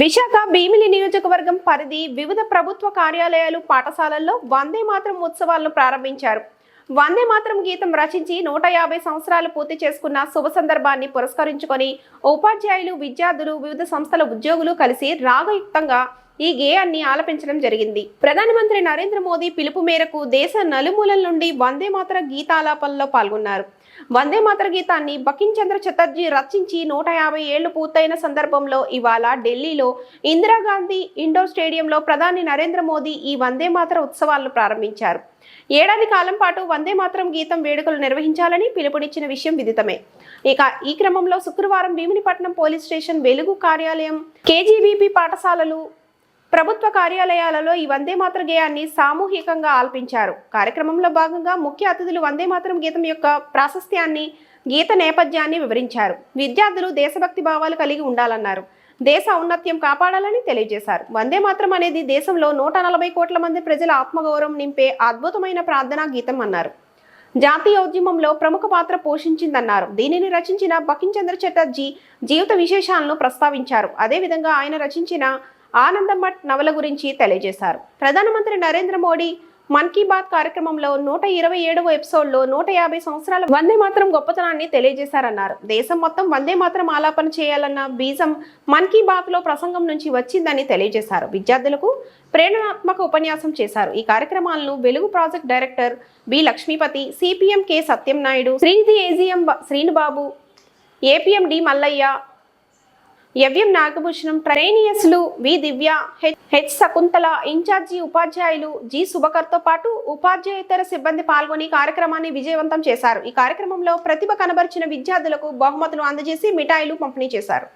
విశాఖ భీమిలి నియోజకవర్గం పరిధి వివిధ ప్రభుత్వ కార్యాలయాలు పాఠశాలల్లో వందే మాత్రం ఉత్సవాలను ప్రారంభించారు. వందే మాత్రం గీతం రచించి నూట యాభై సంవత్సరాలు పూర్తి చేసుకున్న శుభ సందర్భాన్ని పురస్కరించుకొని ఉపాధ్యాయులు విద్యార్థులు వివిధ సంస్థల ఉద్యోగులు కలిసి రాగయుక్తంగా ఈ గేయాన్ని ఆలపించడం జరిగింది. ప్రధానమంత్రి నరేంద్ర మోదీ పిలుపు మేరకు దేశ నలుమూలల నుండి వందే మాతర గీతాలాపనలో పాల్గొన్నారు. వందే మాతర గీతాన్ని బకిం చంద్ర చటర్జీ రచించి నూట యాభై ఏళ్ళు పూర్తయిన సందర్భంలో ఇవాళ ఢిల్లీలో ఇందిరాగాంధీ ఇండోర్ స్టేడియంలో ప్రధాని నరేంద్ర మోదీ ఈ వందే మాతర ఉత్సవాలను ప్రారంభించారు. ఏడాది కాలం పాటు వందే మాతరం గీతం వేడుకలు నిర్వహించాలని పిలుపునిచ్చిన విషయం విదితమే. ఇక ఈ క్రమంలో శుక్రవారం భీమినిపట్నం పోలీస్ స్టేషన్ వెలుగు కార్యాలయం కేజీబీపీ పాఠశాలలు ప్రభుత్వ కార్యాలయాలలో ఈ వందే మాతర గేయాన్ని సామూహికంగా ఆల్పించారు. కార్యక్రమంలో భాగంగా ముఖ్య అతిథులు వందే మాతరం గీతం యొక్క ప్రాశస్త్యాన్ని గీత నేపథ్యాన్ని వివరించారు. విద్యార్థులు దేశభక్తి భావాలు కలిగి ఉండాలన్నారు. దేశ ఔన్నత్యం కాపాడాలని తెలియజేశారు. వందే మాత్రం అనేది దేశంలో నూట నలభై కోట్ల మంది ప్రజల ఆత్మగౌరవం నింపే అద్భుతమైన ప్రార్థనా గీతం అన్నారు. జాతీయ ఉద్యమంలో ప్రముఖ పాత్ర పోషించిందన్నారు. దీనిని రచించిన బకిం చంద్ర చటర్జీ జీవిత విశేషాలను ప్రస్తావించారు. అదేవిధంగా ఆయన రచించిన ఆనందమఠ్ నవల గురించి తెలియజేశారు. ప్రధానమంత్రి నరేంద్ర మోడీ మన్ కీ బాత్ కార్యక్రమంలో నూట ఇరవై ఏడవ ఎపిసోడ్లో నూట యాభై సంవత్సరాల వందే మాత్రం గొప్పతనాన్ని తెలియజేశారన్నారు. దేశం మొత్తం వందే మాత్రం ఆలాపన చేయాలన్న బీజం మన్ కీ బాత్లో ప్రసంగం నుంచి వచ్చిందని తెలియజేశారు. విద్యార్థులకు ప్రేరణాత్మక ఉపన్యాసం చేశారు. ఈ కార్యక్రమాలను Velugu project director B Lakshmipathi CPM K Satyam Naidu Srinidhi AGM Srinubabu APM D Mallaiah ఎవ్యం Nagabhushanam ట్రైనియస్లు V Divya H H Shakuntala incharge ఉపాధ్యాయులు జి సుభకర్తో పాటు ఉపాధ్యాయేతర సిబ్బంది పాల్గొని కార్యక్రమాన్ని విజయవంతం చేశారు. ఈ కార్యక్రమంలో ప్రతిభ కనబరిచిన విద్యార్థులకు బహుమతులు అందజేసి మిఠాయిలు పంపిణీ చేశారు.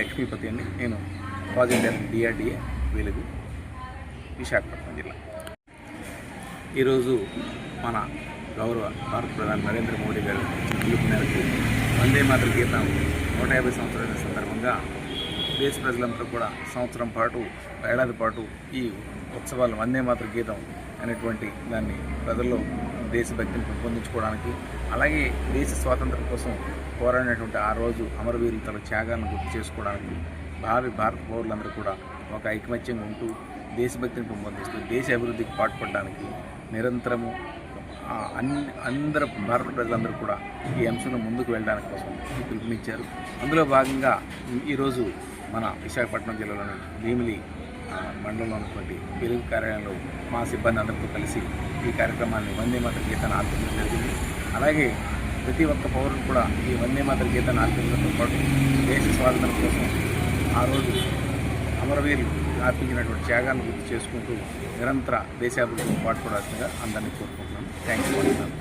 లక్ష్మీపతి అండి. నేను ప్రాజెక్ట్ డిఆర్డిఏ వెలుగు విశాఖపట్నం జిల్లా. ఈరోజు మన గౌరవ భారత ప్రధాని నరేంద్ర మోడీ గారు పిలుపు మేరకు వందే మాత్ర గీతం నూట యాభై సంవత్సరాల సందర్భంగా దేశ ప్రజలంతా కూడా సంవత్సరం పాటు ఏడాది పాటు ఈ ఉత్సవాలు వందే మాతృ గీతం అనేటువంటి దాన్ని ప్రజల్లో దేశభక్తిని పెంపొందించుకోవడానికి అలాగే దేశ స్వాతంత్రం కోసం పోరాడినటువంటి ఆ రోజు అమరవీరుల తన త్యాగాలను గుర్తు చేసుకోవడానికి భావి భారత పౌరులందరూ కూడా ఒక ఐకమత్యంగా ఉంటూ దేశభక్తిని పెంపొందిస్తూ దేశ అభివృద్ధికి పాటుపడడానికి నిరంతరము అన్ని అందరూ భారత ప్రజలందరూ కూడా ఈ అంశంలో ముందుకు వెళ్ళడానికి కోసం పిలుపునిచ్చారు. అందులో భాగంగా ఈరోజు మన విశాఖపట్నం జిల్లాలోని భీమిలి మండలంలో ఉన్నటువంటి తెలుగు కార్యాలయంలో మా సిబ్బంది అందరితో కలిసి ఈ కార్యక్రమాన్ని వందే మాత్రం గీతాన్ని ఆలపించడం జరిగింది. అలాగే ప్రతి ఒక్క పౌరుడు కూడా ఈ వందే మాతర గీతాన్ని ఆర్పించడంతో పాటు దేశ స్వాతంత్రం కోసం ఆ రోజు అమరవీరులు ఆర్పించినటువంటి త్యాగాన్ని గుర్తు చేసుకుంటూ నిరంతర దేశాభివృద్ధికి పాటుపడాల్సిందిగా అందరినీ కోరుకుంటున్నాను. Thank you